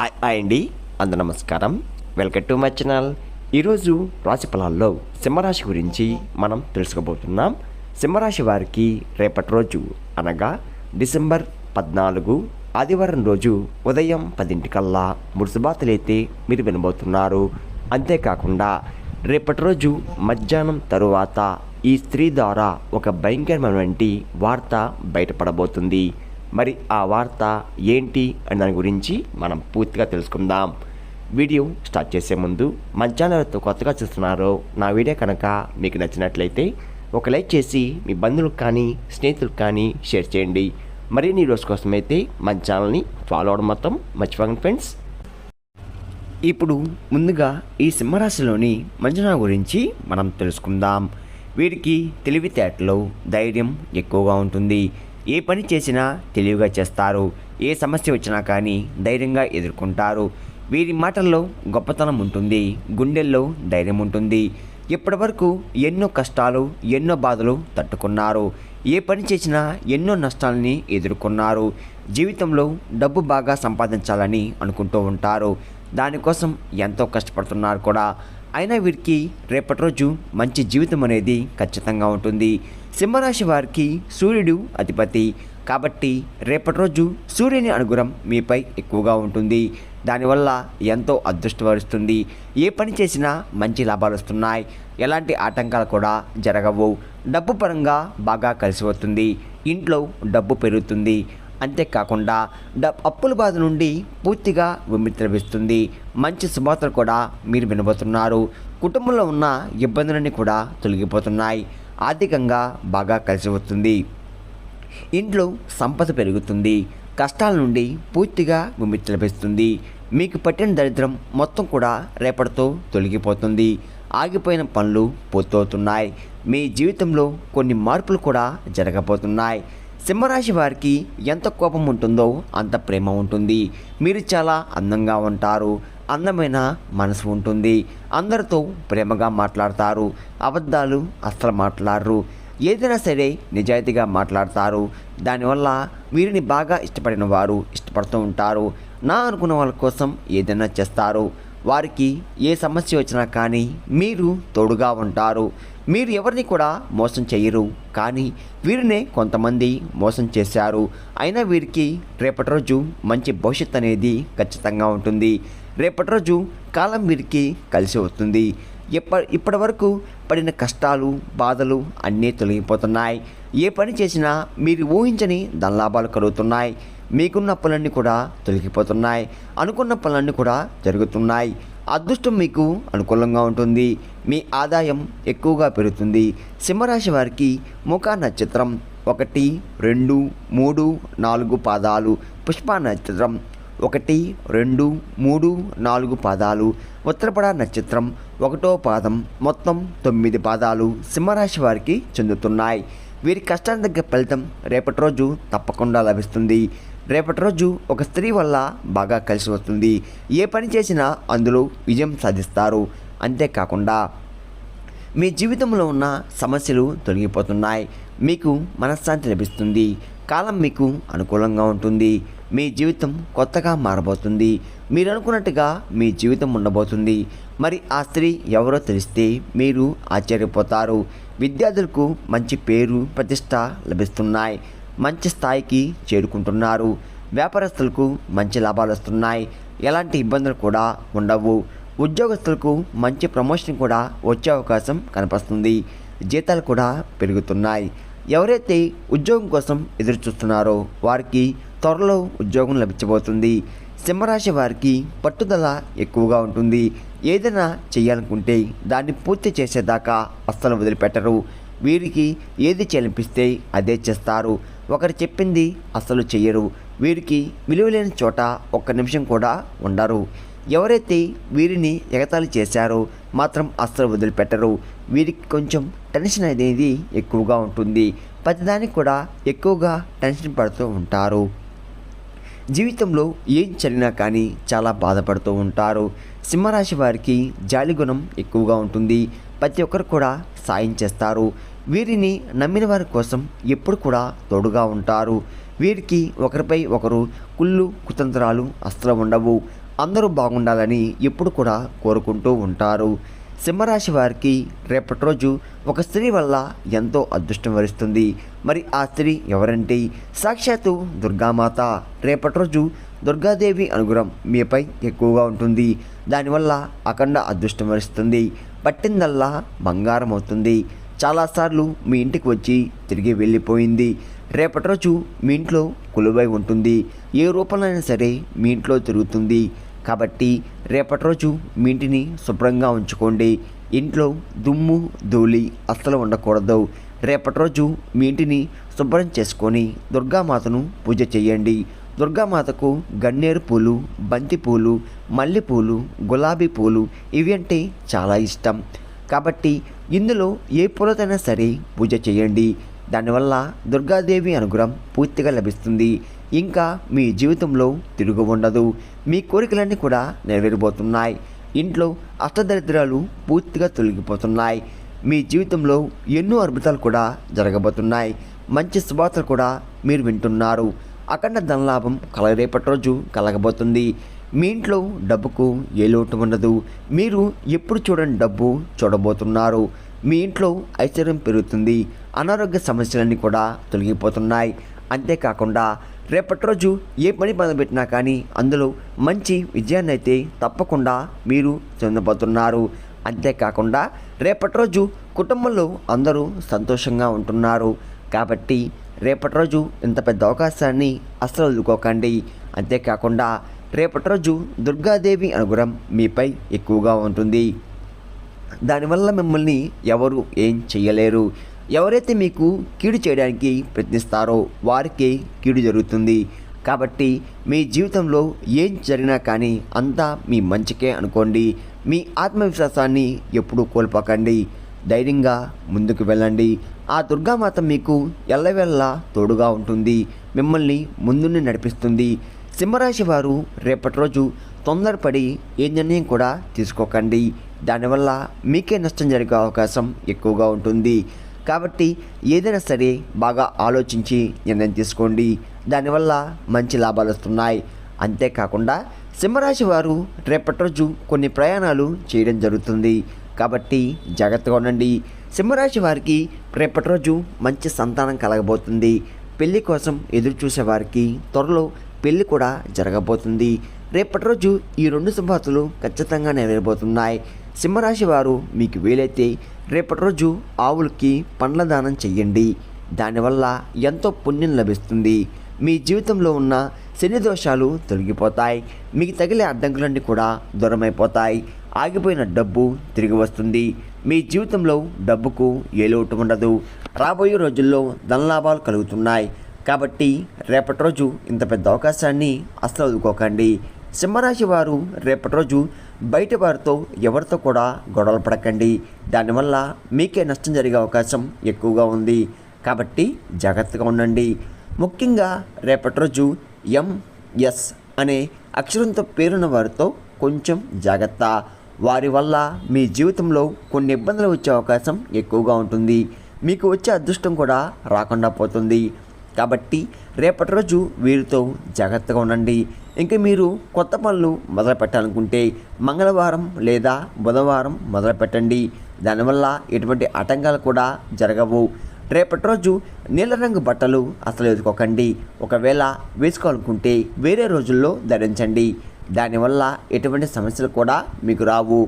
Hi అండి. అంద నమస్కారం. Welcome to my channel. ఈరోజు రాశి ఫలాల్లో సింహరాశి గురించి మనం తెలుసుకోబోతున్నాం. సింహరాశి వారికి రేపటి రోజు అనగా డిసెంబర్ పద్నాలుగు ఆదివారం రోజు ఉదయం పదింటికల్లా మురుసుబాతులైతే మీరు వినబోతున్నారు. అంతేకాకుండా రేపటి రోజు మధ్యాహ్నం తరువాత ఈ స్త్రీ ద్వారా ఒక భయంకరమైనటువంటి వార్త బయటపడబోతుంది. మరి ఆ వార్త ఏంటి అని దాని గురించి మనం పూర్తిగా తెలుసుకుందాం. వీడియో స్టార్ట్ చేసే ముందు మన ఛానల్తో కొత్తగా చూస్తున్నారో నా వీడియో కనుక మీకు నచ్చినట్లయితే ఒక లైక్ చేసి మీ బంధువులకు కానీ స్నేహితులకు కానీ షేర్ చేయండి. మరిన్ని వీడియోస్ కోసం అయితే మన ఛానల్ని ఫాలో అవడం మొత్తం మర్చిపోకండి ఫ్రెండ్స్. ఇప్పుడు ముందుగా ఈ సింహరాశిలోని మంజునా గురించి మనం తెలుసుకుందాం. వీరికి తెలివితేటలు ధైర్యం ఎక్కువగా ఉంటుంది. ఏ పని చేసినా తెలివిగా చేస్తారు. ఏ సమస్య వచ్చినా కానీ ధైర్యంగా ఎదుర్కొంటారు. వీరి మాటల్లో గొప్పతనం ఉంటుంది. గుండెల్లో ధైర్యం ఉంటుంది. ఇప్పటివరకు ఎన్నో కష్టాలు ఎన్నో బాధలు తట్టుకున్నారు. ఏ పని చేసినా ఎన్నో నష్టాలని ఎదుర్కొన్నారు. జీవితంలో డబ్బు బాగా సంపాదించాలని అనుకుంటూ ఉంటారు. దానికోసం ఎంతో కష్టపడుతున్నారు కూడా. అయినా వీరికి రేపటి రోజు మంచి జీవితం అనేది ఖచ్చితంగా ఉంటుంది. సింహరాశి వారికి సూర్యుడు అధిపతి. కాబట్టి రేపటి రోజు సూర్యుని అనుగ్రహం మీపై ఎక్కువగా ఉంటుంది. దానివల్ల ఎంతో అదృష్టం వరుస్తుంది. ఏ పని చేసినా మంచి లాభాలు వస్తున్నాయి. ఎలాంటి ఆటంకాలు కూడా జరగవు. డబ్బు పరంగా బాగా కలిసి వస్తుంది. ఇంట్లో డబ్బు పెరుగుతుంది. అంతేకాకుండా డబ్ అప్పుల బాధ నుండి పూర్తిగా విముక్తి లభిస్తుంది. మంచి శుభార్తలు కూడా మీరు వినబోతున్నారు. కుటుంబంలో ఉన్న ఇబ్బందులన్నీ కూడా తొలగిపోతున్నాయి. ఆర్థికంగా బాగా కలిసి వస్తుంది ఇంట్లో సంపద పెరుగుతుంది. కష్టాల నుండి పూర్తిగా విముక్తి లభిస్తుంది. మీకు పట్టిన దరిద్రం మొత్తం కూడా రేపటితో తొలగిపోతుంది. ఆగిపోయిన పనులు పూర్తవుతున్నాయి. మీ జీవితంలో కొన్ని మార్పులు కూడా జరగబోతున్నాయి. సింహరాశి వారికి ఎంత కోపం ఉంటుందో అంత ప్రేమ ఉంటుంది. మీరు చాలా అందంగా ఉంటారు. అందమైన మనసు ఉంటుంది. అందరితో ప్రేమగా మాట్లాడతారు. అబద్ధాలు అస్సలు మాట్లాడరు. ఏదైనా సరే నిజాయితీగా మాట్లాడతారు. దానివల్ల వీరిని బాగా ఇష్టపడిన వారు ఇష్టపడుతూ ఉంటారు. నా అనుకున్న వాళ్ళ కోసం ఏదైనా చేస్తారు. వారికి ఏ సమస్య వచ్చినా కానీ మీరు తోడుగా ఉంటారు. మీరు ఎవరిని కూడా మోసం చేయరు. కానీ వీరినే కొంతమంది మోసం చేశారు. అయినా వీరికి రేపటి రోజు మంచి భవిష్యత్తు అనేది ఖచ్చితంగా ఉంటుంది. రేపటి రోజు కాలం వీరికి కలిసి వస్తుంది. ఇప్ప ఇప్పటి వరకు పడిన కష్టాలు బాధలు అన్నీ తొలగిపోతున్నాయి. ఏ పని చేసినా మీరు ఊహించని ధనలాభాలు కలుగుతున్నాయి. మీకున్న పనులన్నీ కూడా తొలగిపోతున్నాయి. అనుకున్న పనులన్నీ కూడా జరుగుతున్నాయి. అదృష్టం మీకు అనుకూలంగా ఉంటుంది. మీ ఆదాయం ఎక్కువగా పెరుగుతుంది. సింహరాశి వారికి ముఖ నక్షత్రం ఒకటి రెండు మూడు నాలుగు పాదాలు పుష్ప నక్షత్రం. ఒకటి రెండు మూడు నాలుగు పాదాలు. ఉత్తరపడ నక్షత్రం ఒకటో పాదం మొత్తం తొమ్మిది పాదాలు సింహరాశి వారికి చెందుతున్నాయి. వీరి కష్టానికి తగ్గ ఫలితం రేపటి రోజు తప్పకుండా లభిస్తుంది. రేపటి రోజు ఒక స్త్రీ వల్ల బాగా కలిసి వస్తుంది. ఏ పని చేసినా అందులో విజయం సాధిస్తారు. అంతేకాకుండా మీ జీవితంలో ఉన్న సమస్యలు తొలగిపోతున్నాయి. మీకు మనశ్శాంతి లభిస్తుంది. కాలం మీకు అనుకూలంగా ఉంటుంది. మీ జీవితం కొత్తగా మారబోతుంది. మీరు అనుకున్నట్టుగా మీ జీవితం ఉండబోతుంది. మరి ఆ స్త్రీ ఎవరో తెలిస్తే మీరు ఆశ్చర్యపోతారు. విద్యార్థులకు మంచి పేరు ప్రతిష్ట లభిస్తున్నాయి. మంచి స్థాయికి చేరుకుంటున్నారు. వ్యాపారస్తులకు మంచి లాభాలు వస్తున్నాయి. ఎలాంటి ఇబ్బందులు కూడా ఉండవు. ఉద్యోగస్తులకు మంచి ప్రమోషన్ కూడా వచ్చే అవకాశం కనిపిస్తుంది. జీతాలు కూడా పెరుగుతున్నాయి. ఎవరైతే ఉద్యోగం కోసం ఎదురు చూస్తున్నారో వారికి త్వరలో ఉద్యోగం లభించబోతుంది. సింహరాశి వారికి పట్టుదల ఎక్కువగా ఉంటుంది. ఏదైనా చేయాలనుకుంటే దాన్ని పూర్తి చేసేదాకా అస్సలు వదిలిపెట్టరు. వీరికి ఏది చేయాలనిపిస్తే అదే చేస్తారు. ఒకరు చెప్పింది అస్సలు చెయ్యరు. వీరికి విలువలేని చోట ఒక్క నిమిషం కూడా ఉండరు. ఎవరైతే వీరిని ఎగతాళి చేశారో మాత్రం అస్సలు వదిలిపెట్టరు. వీరికి కొంచెం టెన్షన్ అనేది ఎక్కువగా ఉంటుంది. ప్రతిదానికి కూడా ఎక్కువగా టెన్షన్ పడుతూ ఉంటారు. జీవితంలో ఏం చలినా కానీ చాలా బాధపడుతూ ఉంటారు. సింహరాశి వారికి జాలి గుణం ఎక్కువగా ఉంటుంది. ప్రతి ఒక్కరు కూడా సాయం చేస్తారు. వీరిని నమ్మిన వారి కోసం ఎప్పుడు కూడా తోడుగా ఉంటారు. వీరికి ఒకరిపై ఒకరు కుళ్ళు కుతంత్రాలు అస్సలు ఉండవు. అందరూ బాగుండాలని ఎప్పుడు కూడా కోరుకుంటూ ఉంటారు. సింహరాశి వారికి రేపటి రోజు ఒక స్త్రీ వల్ల ఎంతో అదృష్టం వరిస్తుంది. మరి ఆ స్త్రీ ఎవరంటే? సాక్షాత్తు దుర్గామాత. రేపటి రోజు దుర్గాదేవి అనుగ్రహం మీపై ఎక్కువగా ఉంటుంది. దానివల్ల అఖండ అదృష్టం వరిస్తుంది. పట్టిందల్లా బంగారం అవుతుంది. చాలాసార్లు మీ ఇంటికి వచ్చి తిరిగి వెళ్ళిపోయింది. రేపటి రోజు మీ ఇంట్లో కొలువై ఉంటుంది. ఏ రూపంలో అయినా సరే మీ ఇంట్లో తిరుగుతుంది. కాబట్టి రేపటి రోజు మీ ఇంటిని శుభ్రంగా ఉంచుకోండి. ఇంట్లో దుమ్ము ధూళి అస్సలు ఉండకూడదు. రేపటి రోజు మీ ఇంటిని శుభ్రం చేసుకొని దుర్గామాతను పూజ చేయండి. దుర్గామాతకు గన్నేరు పూలు బంతి పూలు మల్లెపూలు గులాబీ పూలు ఇవి అంటే చాలా ఇష్టం. కాబట్టి ఇందులో ఏ పూలతైనా సరే పూజ చేయండి. దానివల్ల దుర్గాదేవి అనుగ్రహం పూర్తిగా లభిస్తుంది. ఇంకా మీ జీవితంలో తిరుగు ఉండదు. మీ కోరికలన్నీ కూడా నెరవేరబోతున్నాయి. ఇంట్లో అష్టదరిద్రాలు పూర్తిగా తొలగిపోతున్నాయి. మీ జీవితంలో ఎన్నో అద్భుతాలు కూడా జరగబోతున్నాయి. మంచి శుభార్తలు కూడా మీరు వింటున్నారు. అఖండ ధనలాభం కలగరేపటి రోజు కలగబోతుంది. మీ ఇంట్లో డబ్బుకు ఏ లోటు ఉండదు. మీరు ఎప్పుడు చూడని డబ్బు చూడబోతున్నారు. మీ ఇంట్లో ఐశ్వర్యం పెరుగుతుంది. అనారోగ్య సమస్యలన్నీ కూడా తొలగిపోతున్నాయి. అంతేకాకుండా రేపటి రోజు ఏ పని మొదలుపెట్టినా కానీ అందులో మంచి విజయాన్ని అయితే తప్పకుండా మీరు చెందబోతున్నారు. అంతేకాకుండా రేపటి రోజు కుటుంబంలో అందరూ సంతోషంగా ఉంటున్నారు. కాబట్టి రేపటి రోజు ఇంత పెద్ద అవకాశాన్ని అస్సలు వదులుకోకండి. అంతేకాకుండా రేపటి రోజు దుర్గాదేవి అనుగ్రహం మీపై ఎక్కువగా ఉంటుంది. దానివల్ల మిమ్మల్ని ఎవరు ఏం చేయలేరు ఎవరైతే మీకు కీడు చేయడానికి ప్రయత్నిస్తారో వారికే కీడు జరుగుతుంది. కాబట్టి మీ జీవితంలో ఏం జరిగినా కానీ అంతా మీ మంచికే అనుకోండి. మీ ఆత్మవిశ్వాసాన్ని ఎప్పుడూ కోల్పోకండి. ధైర్యంగా ముందుకు వెళ్ళండి. ఆ దుర్గామాత మీకు ఎల్లవెల్లా తోడుగా ఉంటుంది. మిమ్మల్ని ముందుని నడిపిస్తుంది. సింహరాశి వారు రేపటి రోజు తొందరపడి ఏ నిర్ణయం కూడా తీసుకోకండి. దానివల్ల మీకే నష్టం జరిగే అవకాశం ఎక్కువగా ఉంటుంది. కాబట్టి ఏదైనా సరే బాగా ఆలోచించి నిర్ణయం తీసుకోండి. దానివల్ల మంచి లాభాలు వస్తున్నాయి. అంతేకాకుండా సింహరాశి వారు రేపటి రోజు కొన్ని ప్రయాణాలు చేయడం జరుగుతుంది. కాబట్టి జాగ్రత్తగా ఉండండి. సింహరాశి వారికి రేపటి రోజు మంచి సంతానం కలగబోతుంది. పెళ్ళి కోసం ఎదురు చూసే వారికి త్వరలో పెళ్ళి కూడా జరగబోతుంది. రేపటి రోజు ఈ రెండు శుభార్తలు ఖచ్చితంగా నెరవేరబోతున్నాయి. సింహరాశి వారు మీకు వీలైతే రేపటి రోజు ఆవులకి పండ్ల దానం చెయ్యండి. దానివల్ల ఎంతో పుణ్యం లభిస్తుంది. మీ జీవితంలో ఉన్న శని దోషాలు తొలగిపోతాయి. మీకు తగిలే అడ్డంకులన్నీ కూడా దూరమైపోతాయి. ఆగిపోయిన డబ్బు తిరిగి వస్తుంది. మీ జీవితంలో డబ్బుకు ఏ లోటు ఉండదు. రాబోయే రోజుల్లో ధనలాభాలు కలుగుతున్నాయి. కాబట్టి రేపటి రోజు ఇంత పెద్ద అవకాశాన్ని అస్సలు వదులుకోకండి. సింహరాశి వారు రేపటి రోజు బయట వారితో ఎవరితో కూడా గొడవలు పడకండి. దానివల్ల మీకే నష్టం జరిగే అవకాశం ఎక్కువగా ఉంది. కాబట్టి జాగ్రత్తగా ఉండండి. ముఖ్యంగా రేపటి రోజు ఎంఎస్ అనే అక్షరంతో పేరున్న వారితో కొంచెం జాగ్రత్త. వారి వల్ల మీ జీవితంలో కొన్ని ఇబ్బందులు వచ్చే అవకాశం ఎక్కువగా ఉంటుంది. మీకు వచ్చే అదృష్టం కూడా రాకుండా పోతుంది. కాబట్టి రేపటి రోజు వీరితో జాగ్రత్తగా ఉండండి. ఇంకా మీరు కొత్త పనులు మొదలు పెట్టాలనుకుంటే మంగళవారం లేదా బుధవారం మొదలు పెట్టండి. దానివల్ల ఎటువంటి ఆటంకాలు కూడా జరగవు. రేపటి రోజు నీల రంగు బట్టలు అసలు వేసుకోకండి ఒకవేళ వేసుకోవాలనుకుంటే వేరే రోజుల్లో ధరించండి. దానివల్ల ఎటువంటి సమస్యలు కూడా మీకు రావు.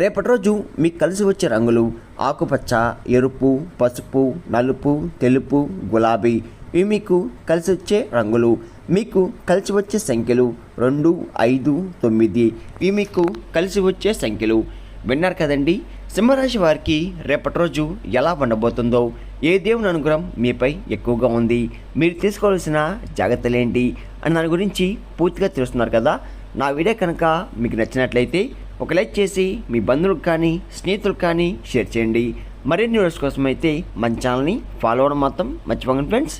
రేపటి రోజు మీకు కలిసి వచ్చే రంగులు ఆకుపచ్చ ఎరుపు పసుపు నలుపు తెలుపు గులాబీ ఇవి మీకు కలిసి వచ్చే రంగులు. మీకు కలిసి వచ్చే సంఖ్యలు రెండు ఐదు తొమ్మిది ఇవి మీకు కలిసి వచ్చే సంఖ్యలు. విన్నారు కదండి? సింహరాశి వారికి రేపటి రోజు ఎలా ఉండబోతుందో ఏ దేవుని అనుగ్రహం మీపై ఎక్కువగా ఉంది మీరు తీసుకోవాల్సిన జాగ్రత్తలేంటి అని దాని గురించి పూర్తిగా తెలుస్తున్నారు కదా? నా వీడియో కనుక మీకు నచ్చినట్లయితే ఒక లైక్ చేసి మీ బంధువులకు కానీ స్నేహితులకు కానీ షేర్ చేయండి. మరిన్ని వీడియోస్ కోసం అయితే మన ఛానల్ని ఫాలో అవ్వడం మాత్రం మర్చిపోకండి ఫ్రెండ్స్.